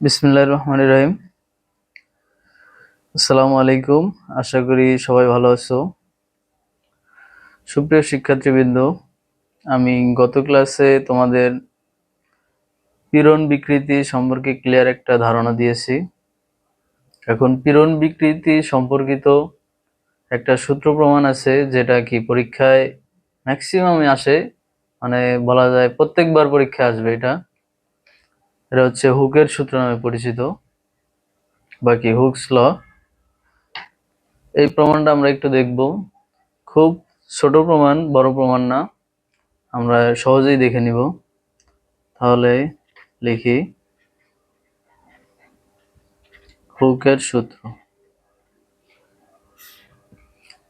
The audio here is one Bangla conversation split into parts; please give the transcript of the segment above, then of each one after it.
বিসমিল্লাহির রহমানির রহিম। আসসালামু আলাইকুম। আশা করি সবাই ভালো আছো। সুপ্রিয় শিক্ষার্থীবৃন্দ, আমি গত ক্লাসে তোমাদের পীড়ন বিকৃতি সম্পর্কে ক্লিয়ার একটা ধারণা দিয়েছি। এখন পীড়ন বিকৃতি সম্পর্কিত একটা সূত্র প্রমাণ আছে, যেটা কি পরীক্ষায় ম্যাক্সিমামে আসে মানে বলা যায় প্রত্যেকবার পরীক্ষা আসবে এটা। এটা হচ্ছে হুকের সূত্র নামে পরিচিত, বাকি হুকস ল। এই প্রমাণটা আমরা একটু দেখব। খুব ছোট প্রমাণ, বড় প্রমাণ না। আমরা সহজেই দেখে নিব। তাহলে লিখি। হুকের সূত্র।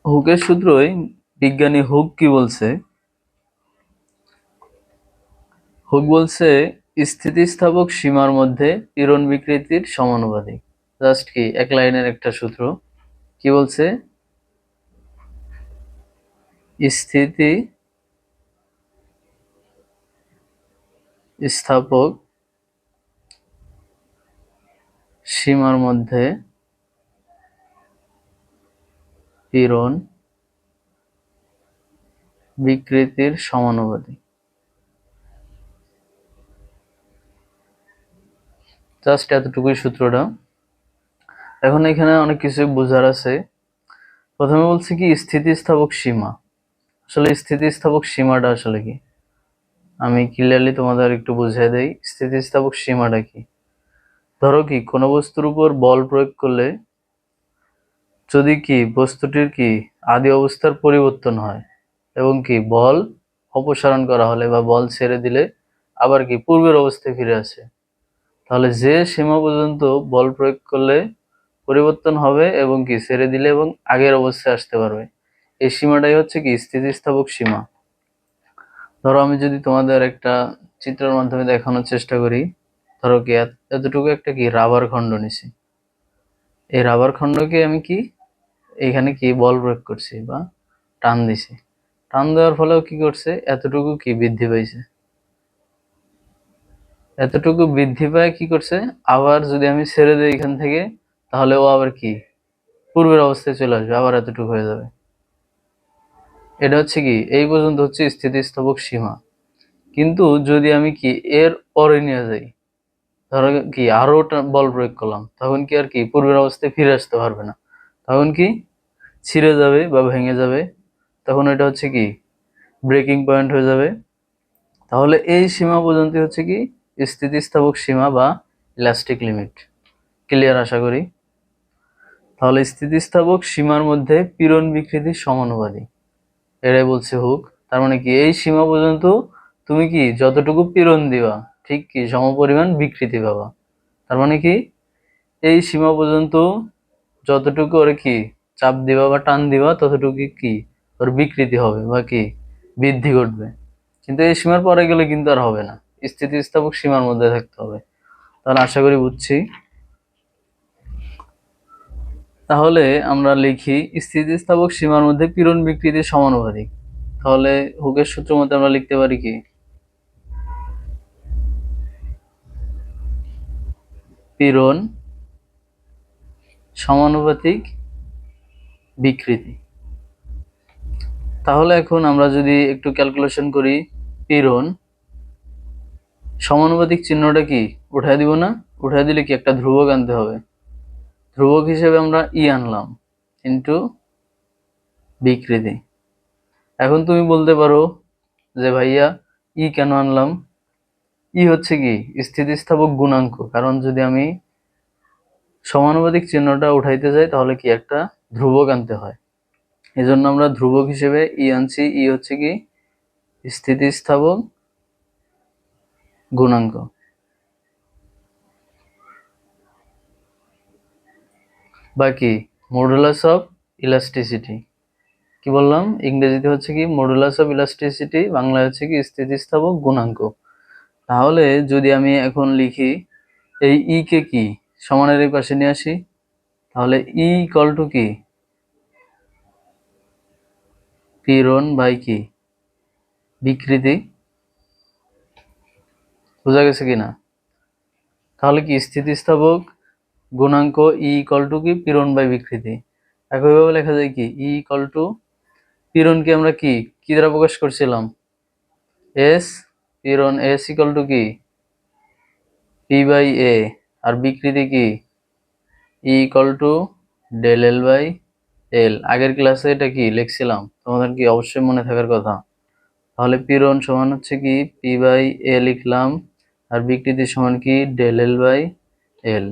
হুকের সূত্রই বিজ্ঞানী হুক কি বলছে? হুক বলছে, স্থিতিস্থাপক সীমার মধ্যে পীড়ন বিকৃতির সমানুপাতিক। জাস্ট কি, এক লাইনের একটা সূত্র। কি বলছে? স্থিতি স্থাপক সীমার মধ্যে পীড়ন বিকৃতির সমানুপাতিক জাস্ট এতটুকুই সূত্রটা। এখন এখানে অনেক কিছু বোঝার আছে। প্রথমে বলছি কি, স্থিতিস্থাপক সীমা। আসলে স্থিতিস্থাপক সীমাটা আসলে কি? আমি ক্লিয়ারলি তোমাদের একটু বুঝিয়ে দেই, স্থিতিস্থাপক সীমাটা কি? ধরো কি, কোনো বস্তুর উপর বল প্রয়োগ করলে যদি কি, বস্তুটির কি আদি অবস্থার পরিবর্তন হয় এবং কি বল অপসারণ করা হলে বা বল ছেড়ে দিলে আবার কি পূর্বের অবস্থায় ফিরে আসে। তাহলে যে সীমা পর্যন্ত বল প্রয়োগ করলে পরিবর্তন হবে এবং কি ছেড়ে দিলে এবং আগের অবস্থায় আসতে পারবে। এই সীমাটাই হচ্ছে কি স্থিতিস্থাপক সীমা। ধরো আমি যদি তোমাদের একটা চিত্রের মাধ্যমে দেখানোর চেষ্টা করি, ধরো কি এতটুকু একটা কি রাবার খণ্ড নিছি। এই রাবার খণ্ডকে আমি কি, এখানে কি বল প্রয়োগ করছি বা টান দিছি। টান দেওয়ার ফলেও কি করছে? এতটুকু কি বৃদ্ধি পাইছে? এতটুকু বৃদ্ধি পায় কি করছে? আবার যদি আমি ছেড়ে দিই এখান থেকে, তাহলে ও আবার কি? পূর্বের অবস্থায় চলে আসবে, আবার এতটুকু হয়ে যাবে। এটা হচ্ছে কি? এই পর্যন্ত হচ্ছে স্থিতিস্থাপক সীমা। কিন্তু যদি আমি কি এর পরে নিয়ে যাই, ধরো কি আরও বল প্রয়োগ করলাম, তখন কি আর কি? পূর্বের অবস্থায় ফিরে আসতে পারবে না। তখন কি? ছিঁড়ে যাবে বা ভেঙে যাবে। তখন এটা হচ্ছে কি? ব্রেকিং পয়েন্ট হয়ে যাবে। তাহলে এই সীমা পর্যন্ত হচ্ছে কি? স্থিতিস্থাপক সীমা বা ইলাস্টিক লিমিট ক্লিয়ার আশা করি? তাহলে স্থিতিস্থাপক সীমার মধ্যে পীড়ন বিকৃতির সমানুপাতি এটাই বলছে হুক তার মানে কি? এই সীমা পর্যন্ত তুমি কি যতটুকু পীড়ন দিবা, ঠিক কি? সমপরিমাণ বিকৃতি পাবা। তার মানে কি? এই সীমা পর্যন্ত যতটুকু ওরে কি? চাপ দিবা বা টান দিবা, ততটুকু কি? ওর বিকৃতি হবে বা কি? বৃদ্ধি ঘটবে। কিন্তু এই সীমার পরে গেলে কিন্তু আর হবে না। স্থিতিস্থাপক সীমার মধ্যে থাকতে হবে। তাহলে আশা করি বুঝছি। তাহলে আমরা লিখি, স্থিতিস্থাপক সীমার মধ্যে পীড়ন বিকৃতি সমানুপাতিক। তাহলে হুকের সূত্র মতে আমরা লিখতে পারি কি? পীড়ন সমানুপাতিক বিকৃতি। তাহলে এখন আমরা যদি একটু ক্যালকুলেশন করি পীড়ন সমানুপাতিক চিহ্নটা কি? উঠায় দিব না? উঠায় দিলে কি একটা ধ্রুবক আনতে হবে? ধ্রুবক হিসেবে আমরা ই আনলাম ইন্টু বিকৃতি। এখন তুমি বলতে পারো যে ভাইয়া ই কেন আনলাম? ই হচ্ছে কি? স্থিতিস্থাপক গুণাঙ্ক। কারণ যদি আমি সমানুপাতিক চিহ্নটা উঠাইতে যাই, তাহলে কি একটা ধ্রুবক আনতে হয়। এই জন্য আমরা ধ্রুবক হিসেবে ই আনছি। ই হচ্ছে কি? স্থিতিস্থাপক গুণাঙ্ক। বাকি মডুলাস অফ ইলাস্টিসিটি কি বললাম? ইংরেজিতে হচ্ছে কি? মডুলাস অফ ইলাস্টিসিটি বাংলায় হচ্ছে কি? স্থিতিস্থাপক গুণাঙ্ক। তাহলে যদি আমি এখন লিখি, এই ই কে কি? সমানের এই পাশে নিয়ে আসি। তাহলে ই ইকল টু কি? পীড়ন বাই কি? বিকৃতি। বোঝা গেছে কিনা? তাহলে কি স্থিতিস্থাপক গুণাঙ্ক ই ইকাল টু কি? পীড়ন বাই বিকৃতি। একইভাবে লেখা যায় কি? ই ইকাল টু পীড়নকে আমরা কি? কি দ্বারা প্রকাশ করছিলাম? এস পীড়ন এস ইকাল টু কি? পি বাই এ আর বিকৃতি কি? E equal to del L by L, আগের ক্লাসে এটা কি লিখছিলাম? তোমাদের কি অবশ্যই মনে থাকার কথা। তাহলে পীড়ন সমান হচ্ছে কি? পি বাই এ লিখলাম, আর বিকৃতি সমান কি? Del L by L.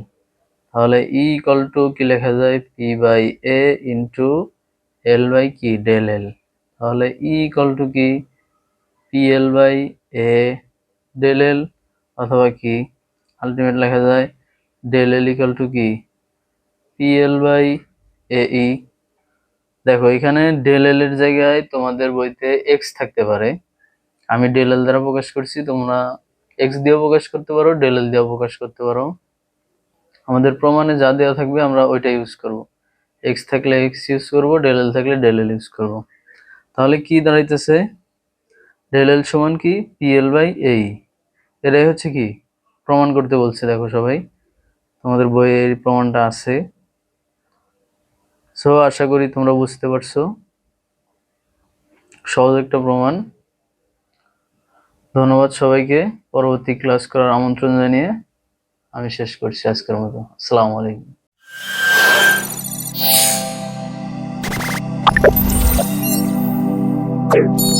তাহলে ই ইকাল টু কি লেখা যায়? P by A into L by কি? Del L. তাহলে ই ইকাল টু কি? P L by A del L, অথবা কি? আলটিমেট লেখা যায়, ডেল এল ইকাল টু কি? P L by A E. দেখো, এখানে ডেল এল এর জায়গায় তোমাদের বইতে এক্স থাকতে পারে। আমি ডেল এল দ্বারা প্রকাশ করছি, তোমরা এক্স দিয়েও প্রকাশ করতে পারো ডেল এল দিয়েও প্রকাশ করতে পারো। আমাদের প্রমাণে যা দেওয়া থাকবে আমরা ওইটা ইউজ করব। এক্স থাকলে এক্স ইউজ করব ডেল এল থাকলে ডেল এল ইউজ করব। তাহলে কি দাঁড়াইতেছে? ডেল এল সমান কি? পি এল বাই এই এটাই হচ্ছে কি? প্রমাণ করতে বলছে, দেখো সবাই। তোমাদের বইয়ের প্রমাণটা আছে। সো আশা করি তোমরা বুঝতে পারছ। সহজ একটা প্রমাণ। ধন্যবাদ সবাইকে। পরবর্তী ক্লাস করার আমন্ত্রণ জানিয়ে আমি শেষ করছি আজকের মতো। আসসালামু আলাইকুম।